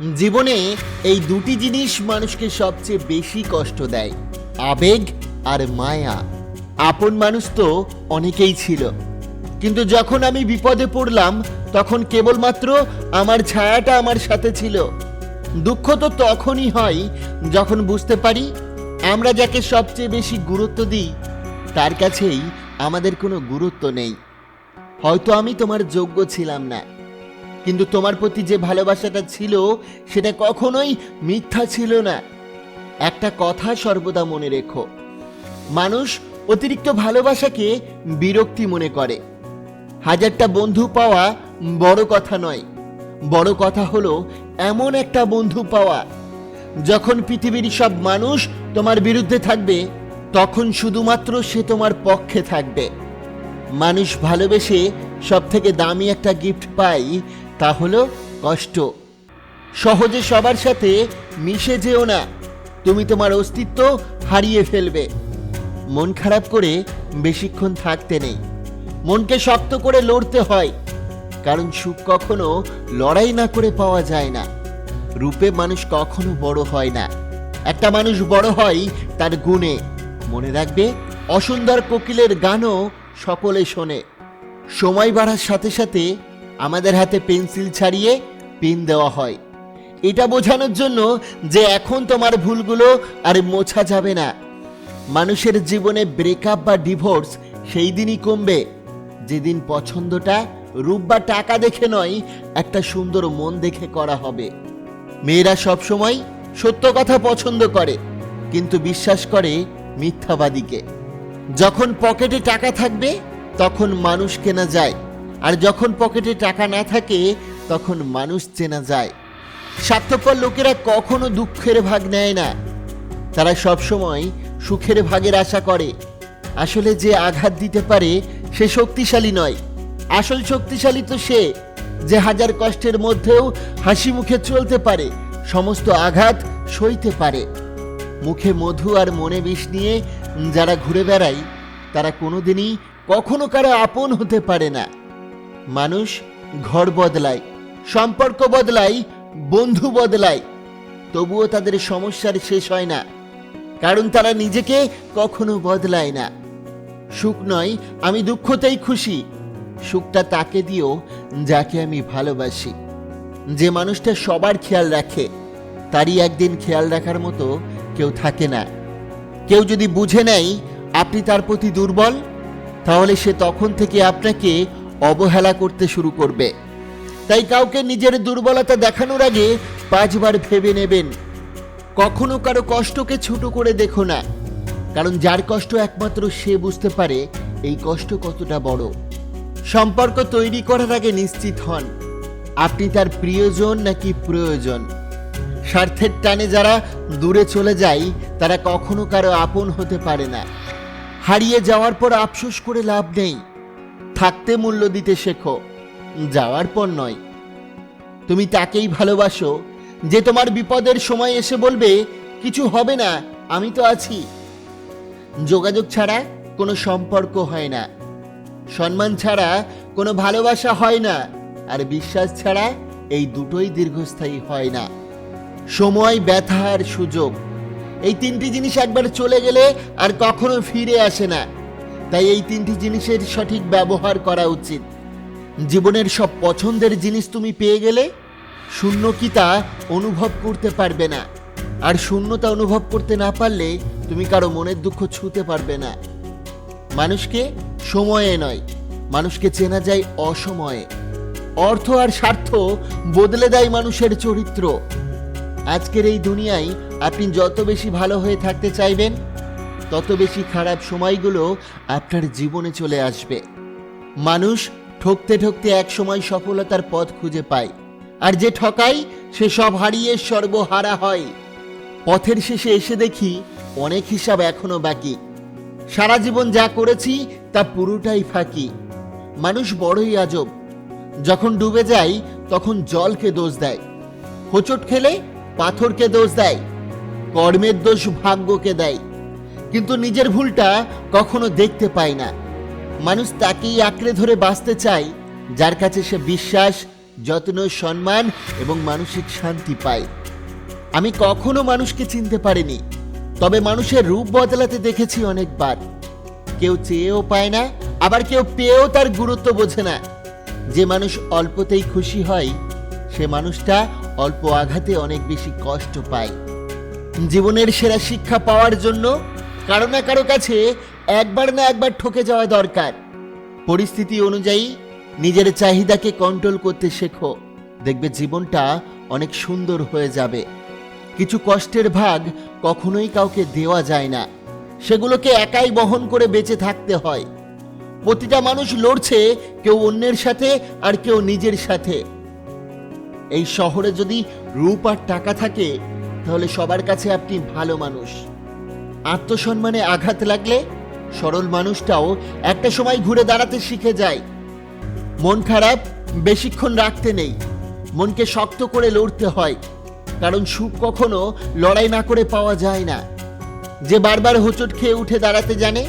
জীবনে এই দুটি জিনিস মানুষকে সবচেয়ে বেশি কষ্ট দেয়, আবেগ আর মায়া। আপন মানুষ তো অনেকেই ছিল। কিন্তু যখন আমি বিপদে পড়লাম, তখন কেবলমাত্র আমার ছায়াটা আমার সাথে ছিল। দুঃখ তো তখনই হয় যখন বুঝতে পারি আমরা যাকে সবচেয়ে বেশি গুরুত্ব দিই, তার কাছেই আমাদের কোনো গুরুত্ব নেই। হয়তো আমি তোমার যোগ্য ছিলাম না। কিন্তু তোমার প্রতি যে ভালোবাসাটা ছিল, সেটা কখনোই মিথ্যা ছিল না। একটা কথা সর্বদা মনে রেখো। মানুষ অতিরিক্ত ভালোবাসাকে বিরক্তি মনে করে। হাজারটা বন্ধু পাওয়া বড় কথা নয়। বড় কথা হলো, এমন একটা বন্ধু পাওয়া। যখন পৃথিবীর সব মানুষ তোমার বিরুদ্ধে থাকবে, তখন শুধুমাত্র সে তোমার পক্ষে থাকবে। মানুষ ভালোবেসে সব থেকে দামি একটা গিফট পাই তা হলো কষ্ট। সহজে সবার সাথে মিশে যেও না। তুমি তোমার অস্তিত্ব হারিয়ে ফেলবে। মন খারাপ করে বেশিক্ষণ থাকতে নেই। মনকে শক্ত করে লড়তে হয়। কারণ সুখ কখনো লড়াই না করে পাওয়া যায় না। রূপে মানুষ কখনো বড় হয় না। একটা মানুষ বড় হয় তার গুণে। মনে রাখবে, অসুন্দর কোকিলের গানও সকলে শোনে। সময় বাড়ার সাথে সাথে আমাদের হাতে পেন্সিল ছাড়িয়ে পেন দেওয়া হয়। এটা বোঝানোর জন্য যে এখন তোমার ভুলগুলো আর মোছা যাবে না। মানুষের জীবনে ব্রেকআপ বা ডিভোর্স সেই দিনই কমবে। যেদিন পছন্দটা, রূপ বা টাকা দেখে নয়, একটা সুন্দর মন দেখে করা হবে। মেয়েরা সবসময় সত্য কথা পছন্দ করে, কিন্তু বিশ্বাস করে মিথ্যাবাদীকে। যখন পকেটে টাকা থাকবে, তখন মানুষ কেনা যায়। আর যখন পকেটে টাকা না থাকে, তখন মানুষ চেনা যায়। স্বার্থপর লোকেরা কখনো দুঃখের ভাগ নেয় না। তারা সবসময় সুখের ভাগের আশা করে। আসলে যে আঘাত দিতে পারে, সে শক্তিশালী নয়। আসল শক্তিশালী তো সে, যে হাজার কষ্টের মধ্যেও হাসি মুখে চলতে পারে। সমস্ত আঘাত সইতে পারে। মুখে মধু আর মনে বিষ নিয়ে যারা ঘুরে বেড়ায়, তারা কোনোদিনই কখনো কারও আপন হতে পারে না। মানুষ ঘর বদলায়, সম্পর্ক বদলায়, বন্ধু বদলায়। তবুও তাদের সমস্যার শেষ হয় না, কারণ তারা নিজেকে কখনো বদলায় না। সুখ নয়, আমি দুঃখতেই খুশি। সুখটা তাকে দিও, যাকে আমি ভালোবাসি। যে মানুষটা সবার খেয়াল রাখে, তারই একদিন খেয়াল রাখার মতো কেউ থাকে না। কেউ যদি বুঝে নেয়, আপনি তার প্রতি দুর্বল, তাহলে সে তখন থেকে আপনাকে অবহেলা করতে শুরু করবে। তাই কাউকে নিজের দুর্বলতা দেখানোর আগে পাঁচবার ভেবে নেবেন। কখনো কারও কষ্টকে ছোট করে দেখো না, কারণ যার কষ্ট একমাত্র সে বুঝতে পারে এই কষ্ট কতটা বড়। সম্পর্ক তৈরি করার আগে নিশ্চিত হন, আপনি তার প্রিয়জন নাকি প্রয়োজন? স্বার্থের টানে যারা দূরে চলে যায়, তারা কখনো কারও আপন হতে পারে না। হারিয়ে যাওয়ার পর আফসোস করে লাভ নেই। থাকতে মূল্য দিতে শেখো, যাওয়ার পর নয়। তুমি তাকেই ভালোবাসো, যে তোমার বিপদের সময় এসে বলবে, কিছু হবে না, আমি তো আছি। যোগাযোগ ছাড়া কোনো সম্পর্ক হয় না। সম্মান ছাড়া কোনো ভালোবাসা হয় না, আর বিশ্বাস ছাড়া এই দুটোই দীর্ঘস্থায়ী হয় না। সময়, ব্যথা আর সুযোগ, এই তিনটি জিনিস একবার চলে গেলে আর কখনো ফিরে আসে না। তাই এই তিনটি জিনিসের সঠিক ব্যবহার করা উচিত। জীবনের সব পছন্দের জিনিস তুমি পেয়ে গেলে শূন্য কি তা অনুভব করতে পারবে না। আর শূন্যতা অনুভব করতে না পারলে তুমি কারও মনের দুঃখ ছুঁতে পারবে না। মানুষকে সময়ে নয়, মানুষকে চেনা যায় অসময়ে। অর্থ আর স্বার্থ বদলে দেয় মানুষের চরিত্র। আজকের এই দুনিয়ায় আপনি যত বেশি ভালো হয়ে থাকতে চাইবেন তত বেশি খারাপ সময়গুলো আপনার জীবনে চলে আসবে। মানুষ ঠকতে ঠকতে এক সময় সফলতার পথ খুঁজে পায়। আর যে ঠকাই সে সব হারিয়ে সর্বহারা হয়। পথের শেষে এসে দেখি অনেক হিসাব এখনও বাকি। সারা জীবন যা করেছি, তা পুরোটাই ফাঁকি। মানুষ বড়ই আজব। যখন ডুবে যায়, তখন জলকে দোষ দেয়। হোঁচট খেলে পাথরকে দোষ দেয়। কর্মের দোষ ভাগ্যকে দেয়। কিন্তু নিজের ভুলটা কখনো দেখতে পায় না। মানুষ তাকেই আঁকড়ে ধরে বাঁচতে চায়, যার কাছে সে বিশ্বাস, যত্ন, সম্মান এবং মানসিক শান্তি পায়। আমি কখনো মানুষকে চিনতে পারিনি, তবে মানুষের রূপ বদলাতে দেখেছি অনেকবার। কেউ চেয়েও পায় না, আবার কেউ পেয়েও তার গুরুত্ব বোঝে না। যে মানুষ অল্পতেই খুশি হয়, সে মানুষটা অল্প আঘাতে অনেক বেশি কষ্ট পায়। জীবনের সেরা শিক্ষা পাওয়ার জন্য কারও না কারও কাছে একবার না একবার ঠকে যাওয়া দরকার। পরিস্থিতি অনুযায়ী নিজের চাহিদাকে কন্ট্রোল করতে শেখো। দেখবে জীবনটা অনেক সুন্দর হয়ে যাবে। কিছু কষ্টের ভাগ কখনোই কাউকে দেওয়া যায় না। সেগুলোকে একাই বহন করে বেঁচে থাকতে হয়। প্রতিটা মানুষ লড়ছে কেউ অন্যের সাথে আর কেউ নিজের সাথে। এই শহরে যদি রূপ আর টাকা থাকে, তাহলে সবার কাছে আপনি ভালো মানুষ। আত্মসম্মানে আঘাত লাগলে সরল মানুষটাও একটা সময় ঘুরে দাঁড়াতে শিখে যায়। মন খারাপ, বেশিক্ষণ রাখতে নেই। মনকে শক্ত করে লড়তে হয়, কারণ সুখ কখনো লড়াই না করে পাওয়া যায় না। যে বারবার হোঁচট খেয়ে উঠে দাঁড়াতে জানে,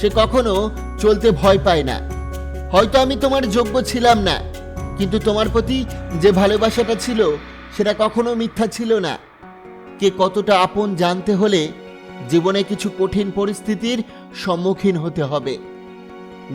সে কখনো চলতে ভয় পায় না। হয়তো আমি তোমার যোগ্য ছিলাম না, কিন্তু তোমার প্রতি যে ভালোবাসাটা ছিল, সেটা কখনো মিথ্যা ছিল না। কে কতটা আপন জানতে হলে জীবনে কিছু কঠিন পরিস্থিতির সম্মুখীন হতে হবে।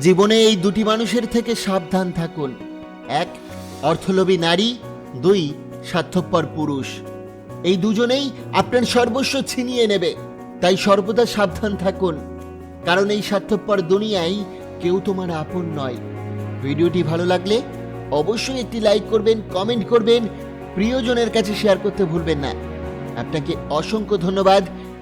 জীবনে এই দুটি মানুষের থেকে সাবধান থাকুন। এক, অর্থলোভী নারী। দুই, স্বার্থপর পুরুষ। এই দুজনেই আপনার সর্বস্ব ছিনিয়ে নেবে। তাই সর্বদা সাবধান থাকুন। কারণ এই স্বার্থপর দুনিয়ায় কেউ তোমার আপন নয়। ভিডিওটি ভালো লাগলে অবশ্যই একটি লাইক করবেন, কমেন্ট করবেন, প্রিয়জনের কাছে শেয়ার করতে ভুলবেন না। আপনাকে অসংখ্য ধন্যবাদ।